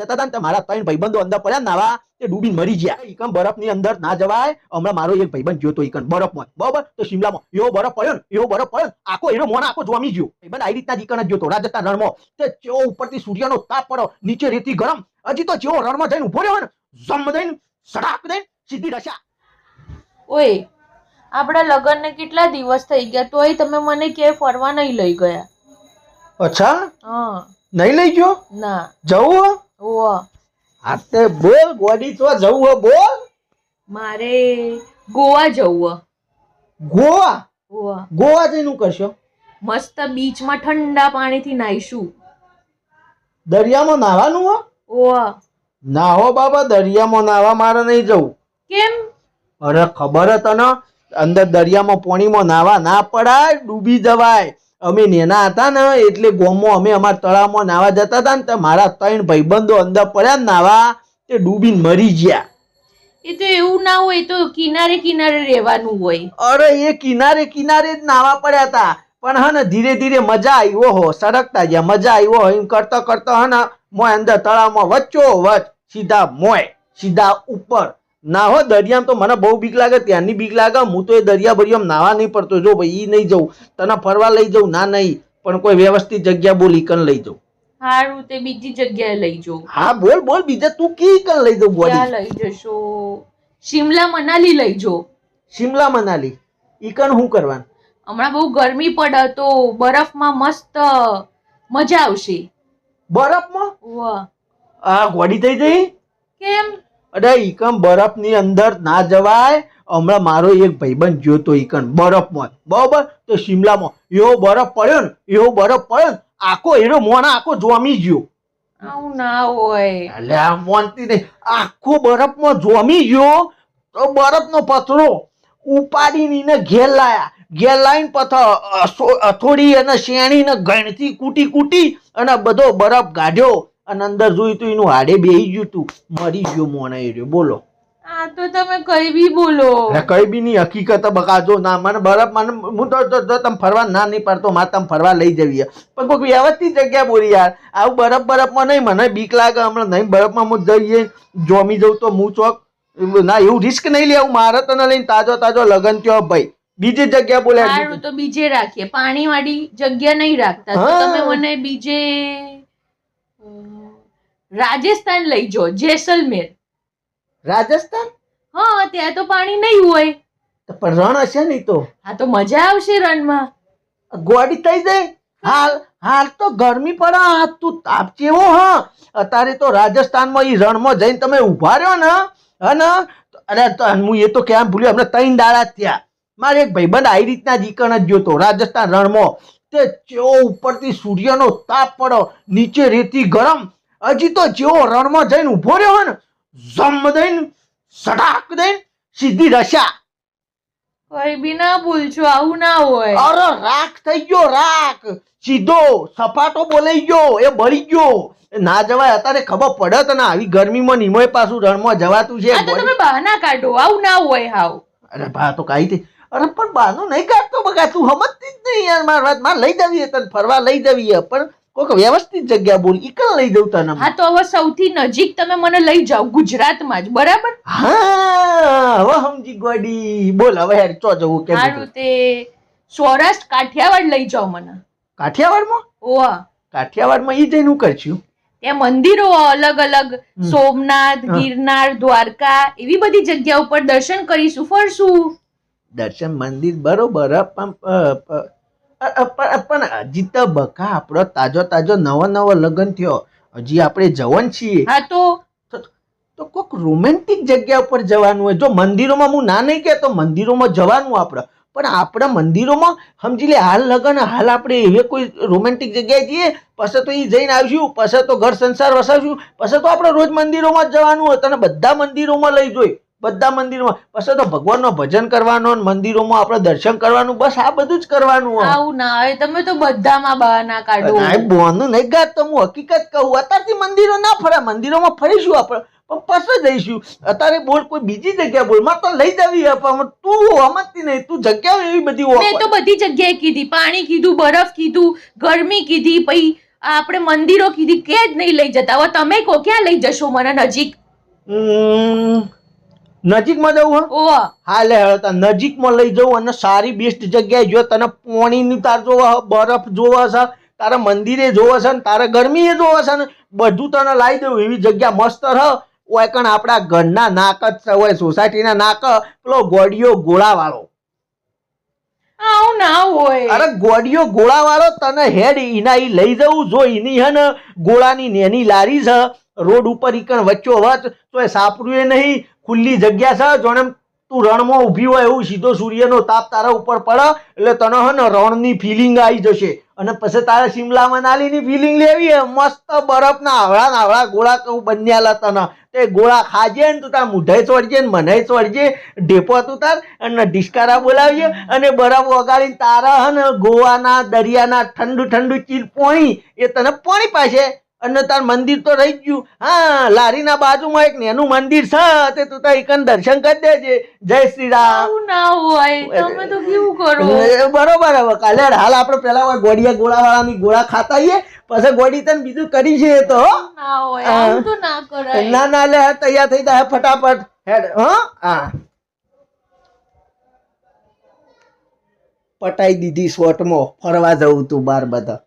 જતા હતા ને મારા ત્રણ ભાઈબંધો અંદર પડ્યા નાવા તે ડૂબીને મરી ગયા. ઈકન બરફની અંદર ના જવાય. હમણાં મારો એક ભાઈબંધ જોતો તો ઈકન બરફમાં. બરાબર? તો શિમલામાં. એવો બરફ પડ્યો ને એવો બરફ પડ્યો આખો એનો મોન આખો જોમી ગયો. ભાઈબંધ આવી રીતના જ ઈકન જ જોતો રાજસ્થાન રણમાં. તે ચેવો ઉપરથી સૂર્યનો તાપ પડ્યો નીચે રેતી ગરમ. હજી તો જેવો રણમાં જઈને ઊભો રહ્યો હોય ને જમ દઈને સડાક દઈને સીધી રશા ઓય આપણા લગ્નને કેટલા દિવસ થઈ ગયા? તોય તમે મને કે ફરવા નહીં લઈ ગયા. અચ્છા? હા. નહીં લઈ ગયો? ના. જવું હા બોલ ગોડી તો જવું હો બોલ. મારે ગોવા જવું ગોવા? ઓવા ગોવા જઈને હું કરશો? મસ્ત બીચમાં ઠંડા પાણીથી નાહીશું દરિયામાં નાવાનું હો? ઓવા નાહો બાબા દરિયામાં નાવા મારે નહીં જવું. કેમ? અરે ખબર હે તને? અંદર દરિયામાં પાણીમાં નાવા ના પડાય ડૂબી જવાય. અમે નેના હતા ને એટલે ગોમમાં અમે અમારા તળાવમાં નાવા જતા હતા ને તો મારા ત્રણ ભાઈબંધો અંદર પડ્યા ને નાવા તે ડૂબીને મરી ગયા. એ તો એવું ના હોય તો કિનારે કિનારે રહેવાનું હોય. અરે એ કિનારે કિનારે જ નાવા પડ્યા હતા. પણ હા ને ધીરે ધીરે મજા આવ્યો હો સરકતા ગયા. મજા આવ્યો હો એમ કરતા કરતા હા ને મોય અંદર તળાવમાં વચ્ચો વચ સીધા મોય સીધા ઉપર ના હો દરિયામાં તો મને બહુ બીક લાગે ત્યાંની બીક લાગે હું તો એ દરિયા બરિયામાં નાવા નહીં પડતો. જો ભાઈ એ નહીં જવું તને ફરવા લઈ જવું ના નહીં પણ કોઈ વ્યવસ્થિત જગ્યા બોલ કન લઈ જવું સારું તે બીજી જગ્યાએ લઈ જવું હા બોલ બોલ બીજા તું કી કન લઈ જવું બોડી? લઈ જશો? શિમલા મનાલી લઈ જો શિમલા મનાલી. ઈ કન શું કરવાનું? હમણાં બહુ ગરમી પડે તો બરફમાં મસ્ત મજા આવશે. બરફમાં? વાહ. આ ગોડી થઈ જઈ? કેમ? અરે ઈકન બરફની અંદર ના જવાય. હમણાં મારો એક ભાઈબંધ ગયો તો ઈકન બરફમાં. બરોબર? તો શિમલામાં. એવો બરફ પડ્યો ને એવો બરફ પડ્યો ને આખો એનો મોણા આખો જોમી ગયો. આવું ના હોય. એટલે આ મોનતી નહીં આખો બરફમાં જોમી ગયો. તો બરફનો પથરો ઉપાડીને એને ઘેર લાયા. ઘેર લાવીને પથ્થર અથોડી અને શેણી ને ગણથી કૂટી કૂટી અને બધો બરફ કાઢ્યો અને અંદર જોયું તો એનું હાડે બેહી ગયું તું. મરી ગયો મોણા રહ્યો. બોલો. આ તો તમે કઈ બી બોલો. કઈ બી ની હકીકત બકાજો ના મને બરફ મને હું તો તમે ફરવા ના નહીં પાડતો મારે તમે ફરવા લઈ જવી. પણ કોઈ વ્યવસ્થિત જગ્યા બોલી યાર. આવું બરફ બરફમાં નહીં મને બીક લાગે હમણાં નહીં બરફમાં હું જઈએ જોમી જઉં તો હું ચોક. ના એવું રિસ્ક નહીં લેવું મારે તને લઈને તાજો તાજો લગન થયો ભાઈ. બીજી જગ્યા બોલે સારું તો બીજે રાખીએ. પાણી વાળી જગ્યા નહીં રાખતા. તો હા. તમે મને બીજે અમ, રાજસ્થાન લઈ જો જેસલમેર. રાજસ્થાન? હા ત્યાં તો પાણી નહીં હોય. તો પણ રણ હશે નહીં તો? હા તો મજા આવશે રણમાં. ગોડી થઈ જાય? હાલ હાલ તો ગરમી પડે આ તું તાપ ચેવો હા. અત્યારે તો રાજસ્થાનમાં એ રણમાં જઈને તમે ઊભા રહ્યો ને હા અરે હું એ તો ક્યાં ભૂલ્યો અમને ત્રણ દાડા થયા. મારે એક ભાઈબંધ આવી રીતના જીકણ જ ગયો તો રાજસ્થાન રણમાં. તે ચો ઉપરથી સૂર્યનો તાપ પડો નીચે રેતી ગરમ હજી તો જેવો રણમાં જઈને ઊભો રહ્યો હોય ને જમ દઈને સડાક દઈને સીધી રશા કઈ બી ના ભૂલશો આવું ના હોય. અરે રાખ થઈ ગયો રાખ. સીધો સપાટો બોલાઈ ગયો એ બળી ગયો. ના જવાય અત્યારે ખબર પડત ના આવી ગરમીમાં નિમોય પાછું રણમાં જવાતું છે આ તો તમે બહાના કાઢો આવું ના હોય હાવ. અરે ભા તો કાઈ થઈ અરે પણ બાનું નહીં કાઢતો બગા તું સમજતી જ નહીં યાર મારી વાત માર લઈ જવી તને ફરવા લઈ જવી પણ કોઈક વ્યવસ્થિત જગ્યા બોલ ઈકલ લઈ જવું તને. હા તો હવે સૌથી નજીક તમે મને લઈ જાઓ ગુજરાતમાં જ બરાબર? હા હવે સમજી ગોડી. બોલ હવે યાર ચો જવું કે સારું તે સૌરાષ્ટ્ર કાઠિયાવાડ લઈ જાઓ મને. કાઠિયાવાડમાં? ઓવા કાઠિયાવાડમાં ઈ જઈને હું કરશું ત્યાં મંદિરો અલગ અલગ સોમનાથ ગિરનાર દ્વારકા એવી બધી જગ્યા ઉપર દર્શન કરીશું ફરશું. દર્શન મંદિર બરોબર પણ પણ પણ હજી તો બકા આપણો તાજો તાજો નવો નવો લગ્ન થયો. હજી આપણે જવાન છીએ. હા તો? તો કોઈક રોમેન્ટિક જગ્યા ઉપર જવાનું હોય. જો મંદિરોમાં હું ના નહીં કહેતો મંદિરોમાં જવાનું આપણે. પણ આપણા મંદિરોમાં સમજી લે હાલ લગન હાલ આપણે એવી કોઈ રોમેન્ટિક જગ્યાએ જઈએ પછી તો એ જઈને આવશું પછી તો ઘર સંસાર વસાવશું પછી તો આપણે રોજ મંદિરોમાં જ જવાનું હોય. તને બધા મંદિરોમાં લઈ જોઈ. બધા મંદિરોમાં. પછી તો ભગવાનનો ભજન કરવાનો મંદિરોમાં આપણે દર્શન કરવાનું બસ આ બધું જ કરવાનું આવું ના હોય તમે તો બધામાં બહાના કાઢો. ના, બોનું નહીં ગાત તો હું હકીકત કહું અત્યારથી મંદિરો ના ફરે મંદિરોમાં ફરીશું આપણે પણ પછી જઈશું. અત્યારે બોલ કોઈ બીજી જગ્યા બોલ મારે તો લઈ જવી પણ તું સમજતી નહીં તું જગ્યાઓ એવી બધી મેં તો બધી જગ્યાએ કીધી પાણી કીધું બરફ કીધું ગરમી કીધી પછી આપણે મંદિરો કીધી કે જ નહીં લઈ જતા. હવે તમે કહો ક્યાં લઈ જશો મને નજીક? ઉમ, નજીકમાં જવું હે? ઓ હા લે હળતા નજીકમાં લઈ જવું અને સારી બેસ્ટ જગ્યાએ જો તને પોણીની તાર જોવા બરફ જોવા છે તારે મંદિરે જોવા છે ને તારે ગરમીએ જોવા છે ને બધું તને લાવી દઉં એવી જગ્યા મસ્ત રહ. ઓય કણ આપણા ઘરના નાક જ છે સોસાયટીના નાક પેલો ગોડિયો ગોળાવાળો. આવું ના હોય. અરે ગોડિયો ગોળાવાળો તને હેડ ઈ લઈ જવું જો ઈની હે ને ગોળાની નેની લારી છે રોડ ઉપર ઈકણ વચ્ચો વચ તો એ સાપરું એ નહીં, ખુલ્લી જગ્યા છે જોને તું રણમાં ઊભી હોય એવું સીધો સૂર્યનો તાપ તારા ઉપર પડે, એટલે તને હે ને રણની ફિલિંગ આવી જશે. અને પછી તારે શિમલા મનાલીની ફિલિંગ લેવી મસ્ત બરફના આવળા નાવળા ગોળા કહું બન્યાલા તને. તે ગોળા ખાજે ને તું તાર મૂઢાઈ ચોડજે ને મને ચોડજે, ઢેપો તું તાર, અને ડિસ્કારા બોલાવીએ, અને બરફ વગાડીને તારા હે ને ગોવાના દરિયાના ઠંડુ ઠંડુ ચીર પોણી, એ તને પોણી પાસે અને તાર મંદિર તો રહી ગયું. હા લારીના બાજુમાં એક નેનું મંદિર છે તે તું તાર એકન દર્શન કરી દેજે. જય શ્રી રામ ના હોય તમે તો કેવું કરો? બરોબર હવે કાલે હાલ આપણે પેલા ગોળિયા ગોળાવાળાની ગોળા ખાતા આવીએ પછી ગોળી તને બીજું કરી છે તો ના ના લે તૈયાર થઈ જાય ફટાફટ. હેડ હા હા. પટાઈ દીધી શોર્ટમાં ફરવા જવું તું બાર બધા.